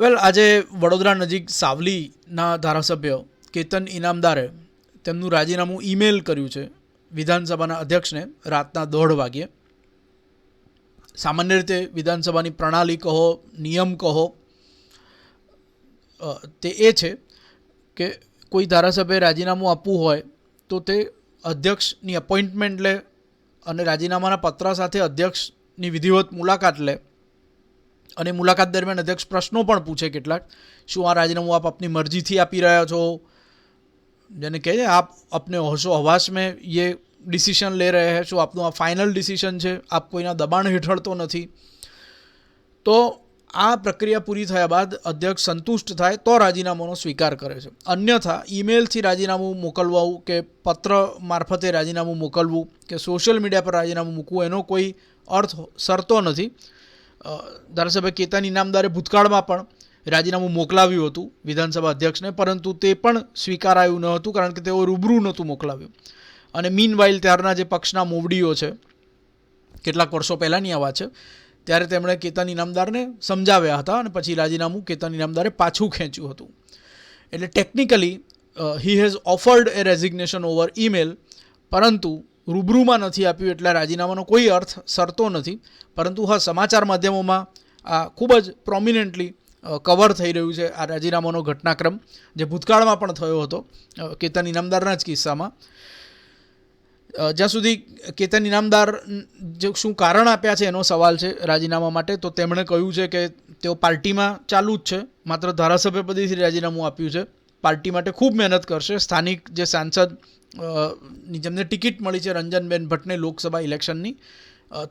વેલ આજે વડોદરા નજીક સાવલીના ધારાસભ્ય કેતન ઇનામદારે તેમનું રાજીનામું ઈમેલ કર્યું છે વિધાનસભાના અધ્યક્ષને રાતના દોઢ વાગ્યે. સામાન્ય રીતે વિધાનસભાની પ્રણાલી કહો, નિયમ કહો તે એ છે કે કોઈ ધારાસભ્યએ રાજીનામું આપવું હોય તો તે અધ્યક્ષની અપોઇન્ટમેન્ટ લે અને રાજીનામાના પત્ર સાથે અધ્યક્ષની વિધિવત મુલાકાત લે. અને મુલાકાત દરમિયાન અધ્યક્ષ પ્રશ્નો પણ પૂછે કેટલાક. શું આ રાજીનામું આપ આપની મરજીથી આપી રહ્યા છો? જેને કહે છે આપ આપને હોશો હવાસ મેં, યે ડિસિશન લઈ રહ્યા છો આપનું આ ફાઇનલ ડિસિશન છે? આપ કોઈના દબાણ હેઠળ તો નથી. તો આ પ્રક્રિયા પૂરી થયા બાદ અધ્યક્ષ સંતુષ્ટ થાય તો રાજીનામાનો સ્વીકાર કરે છે. અન્યથા, ઈમેલથી રાજીનામું મોકલવું કે પત્ર મારફતે રાજીનામું મોકલવું કે સોશિયલ મીડિયા પર રાજીનામું મૂકવું, એનો કોઈ અર્થ સરતો નથી. ધારાસભ્ય કેતન ઇનામદારે ભૂતકાળમાં પણ રાજીનામું મોકલાવ્યું હતું વિધાનસભા અધ્યક્ષને, પરંતુ તે પણ સ્વીકારાયું ન હતું કારણ કે તેઓ રૂબરૂ નહોતું મોકલાવ્યું. અને મીન વાઇલ ત્યારના જે પક્ષના મોવડીઓ છે, કેટલાક વર્ષો પહેલાંની આ વાત છે, ત્યારે તેમણે કેતન ઇનામદારને સમજાવ્યા હતા અને પછી રાજીનામું કેતન ઇનામદારે પાછું ખેંચ્યું હતું. એટલે technically he has offered a resignation over email પરંતુ રૂબરૂમાં નથી આપ્યું એટલે રાજીનામાનો કોઈ અર્થ સરતો નથી. પરંતુ હા, સમાચાર માધ્યમોમાં આ ખૂબ જ પ્રોમિનન્ટલી કવર થઈ રહ્યું છે આ રાજીનામાનો ઘટનાક્રમ, જે ભૂતકાળમાં પણ થયો હતો કેતન ઇનામદારના જ કિસ્સામાં. જ્યાં સુધી કેતન ઇનામદાર જે શું કારણ આપ્યા છે એનો સવાલ છે રાજીનામા માટે, તો તેમણે કહ્યું છે કે તેઓ પાર્ટીમાં ચાલુ જ છે. માત્ર ધારાસભ્ય પદેથી રાજીનામું આપ્યું છે. પાર્ટી માટે ખૂબ મહેનત કરશે. સ્થાનિક જે સાંસદની જેમને ટિકિટ મળી છે રંજનબેન ભટ્ટને લોકસભા ઇલેક્શનની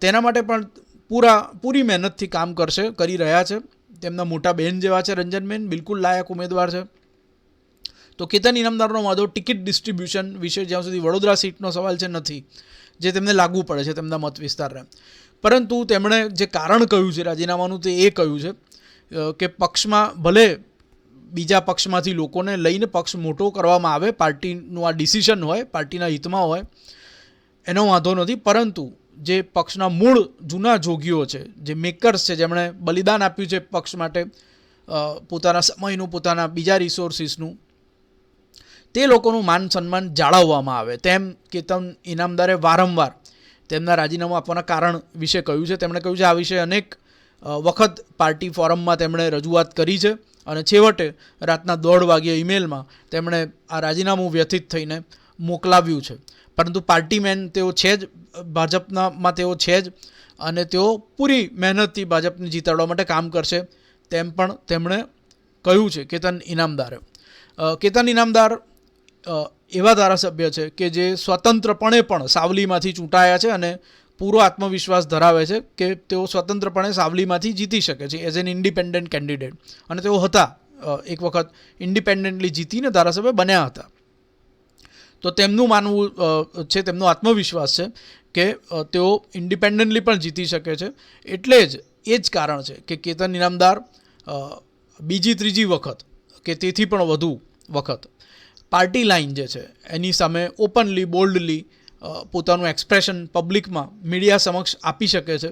તેના માટે પણ પૂરા, પૂરી મહેનતથી કામ કરશે, કરી રહ્યા છે. તેમના મોટા બહેન જેવા છે રંજનબેન, બિલકુલ લાયક ઉમેદવાર છે. તો કેતન ઇનામદારનો વાંધો, ટિકિટ ડિસ્ટ્રીબ્યુશન વિશે જ્યાં સુધી વડોદરા સીટનો સવાલ છે નથી, જે તેમને લાગુ પડે છે તેમના મત વિસ્તારને પરંતુ તેમણે જે કારણ કહ્યું છે, રાજીનામાનું તે એ કહ્યું છે કે પક્ષમાં ભલે બીજા પક્ષમાંથી લોકોને લઈને પક્ષ મોટો કરવામાં આવે, પાર્ટીનું આ ડિસિઝન હોય, પાર્ટીના હિતમાં હોય, એનો વાંધો નથી. પરંતુ જે પક્ષના મૂળ જૂના જોગીઓ છે, જે મેકર્સ છે, જેમણે બલિદાન આપ્યું છે પક્ષ માટે પોતાના સમયનું, પોતાના બીજા રિસોર્સિસનું તે લોકોનું માન સન્માન જાળવવામાં આવે. તેમ કેતન ઇનામદારે વારંવાર તેમના રાજીનામું આપવાના કારણ વિશે કહ્યું છે. તેમણે કહ્યું છે, આ વિશે અનેક વખત પાર્ટી ફોરમમાં તેમણે રજૂઆત કરી છે. અને છેવટે રાતના દોઢ વાગ્યે ઈમેલમાં તેમણે આ રાજીનામું વ્યથિત થઈને મોકલાવ્યું છે. પરંતુ પાર્ટીમેન તેઓ છે જ, ભાજપનામાં તેઓ છે જ અને તેઓ પૂરી મહેનતથી ભાજપને જીતાડવા માટે કામ કરશે તેમ પણ તેમણે કહ્યું છે કેતન ઇનામદારે. કેતન ઇનામદાર એવા ધારાસભ્ય છે કે જે સ્વતંત્રપણે પણ સાવલીમાંથી ચૂંટાયા છે અને પૂરો આત્મવિશ્વાસ ધરાવે છે કે તેઓ સ્વતંત્રપણે સાવલીમાંથી જીતી શકે છે એઝ એન ઇન્ડિપેન્ડન્ટ કેન્ડિડેટ અને તેઓ હતા એક વખત ઇન્ડિપેન્ડન્ટલી જીતીને ધારાસભ્ય બન્યા હતા. તો તેમનું માનવું છે, તેમનો આત્મવિશ્વાસ છે કે તેઓ ઇન્ડિપેન્ડન્ટલી પણ જીતી શકે છે. એટલે જ, એ જ કારણ છે કે કેતન ઇનામદાર બીજી ત્રીજી વખત, કે તેથી પણ વધુ વખત, પાર્ટી લાઇન જે છે, એની સામે ઓપનલી બોલ્ડલી પોતાનું એક્સપ્રેશન પબ્લિકમાં મીડિયા સમક્ષ આપી શકે છે.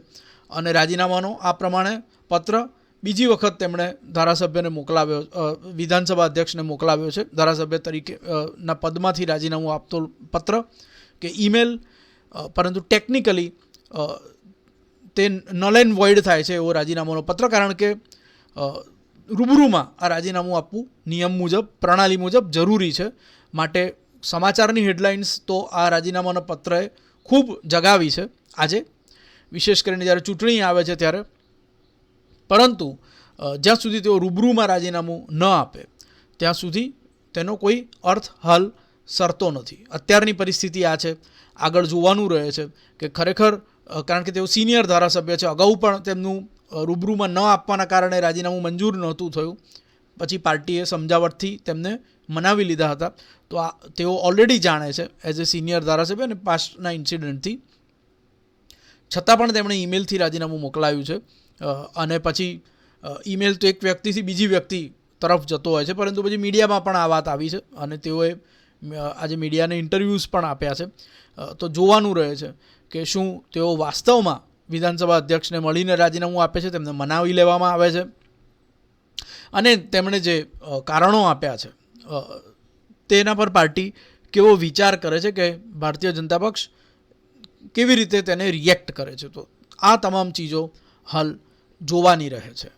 અને રાજીનામાનો આ પ્રમાણે પત્ર બીજી વખત તેમણે ધારાસભ્યને મોકલાવ્યો વિધાનસભા અધ્યક્ષને મોકલાવ્યો છે. ધારાસભ્ય તરીકે ના પદમાંથી રાજીનામું આપતો પત્ર કે ઈમેલ પરંતુ ટેકનિકલી તે નલ એન્ડ વોઇડ થાય છે એવો રાજીનામાનો પત્ર. કારણ કે રૂબરૂમાં આ રાજીનામું આપવું નિયમ મુજબ, પ્રણાલી મુજબ જરૂરી છે. માટે સમાચારની હેડલાઇન્સ તો આ રાજીનામાના પત્રએ ખૂબ જગાવી છે આજે. વિશેષ કરીને જ્યારે ચૂંટણી આવે છે ત્યારે. પરંતુ જ્યાં સુધી તેઓ રૂબરૂમાં રાજીનામું ન આપે, ત્યાં સુધી તેનો કોઈ અર્થ હાલ સરતો નથી. અત્યારની પરિસ્થિતિ આ છે. આગળ જોવાનું રહે છે કે ખરેખર કારણ કે તેઓ સિનિયર ધારાસભ્ય છે, અગાઉ પણ તેમનું રૂબરૂમાં ન આપવાના કારણે રાજીનામું મંજૂર નહોતું થયું. પછી પાર્ટીએ સમજાવટથી તેમને મનાવી લીધા હતા. તો આ તેઓ ઓલરેડી જાણે છે એઝ એ સિનિયર ધારાસભ્ય અને પાસ્ટના ઇન્સિડન્ટથી છતાં પણ તેમણે ઈમેલથી રાજીનામું મોકલાયું છે. અને પછી ઈમેલ તો એક વ્યક્તિથી બીજી વ્યક્તિ તરફ જતો હોય છે, પરંતુ પછી મીડિયામાં પણ આ વાત આવી છે અને તેઓએ આજે મીડિયાને ઇન્ટરવ્યૂઝ પણ આપ્યા છે. તો જોવાનું રહે છે કે શું તેઓ વાસ્તવમાં વિધાનસભા અધ્યક્ષને મળીને રાજીનામું આપે છે, તેમને મનાવી લેવામાં આવે છે. અને તેમણે જે કારણો આપ્યા છે તેના પર પાર્ટી કેવો વિચાર કરે છે કે ભારતીય જનતા પક્ષ કેવી રીતે તેને રિએક્ટ કરે છે? તો આ તમામ ચીજો હાલ જોવાની રહે છે.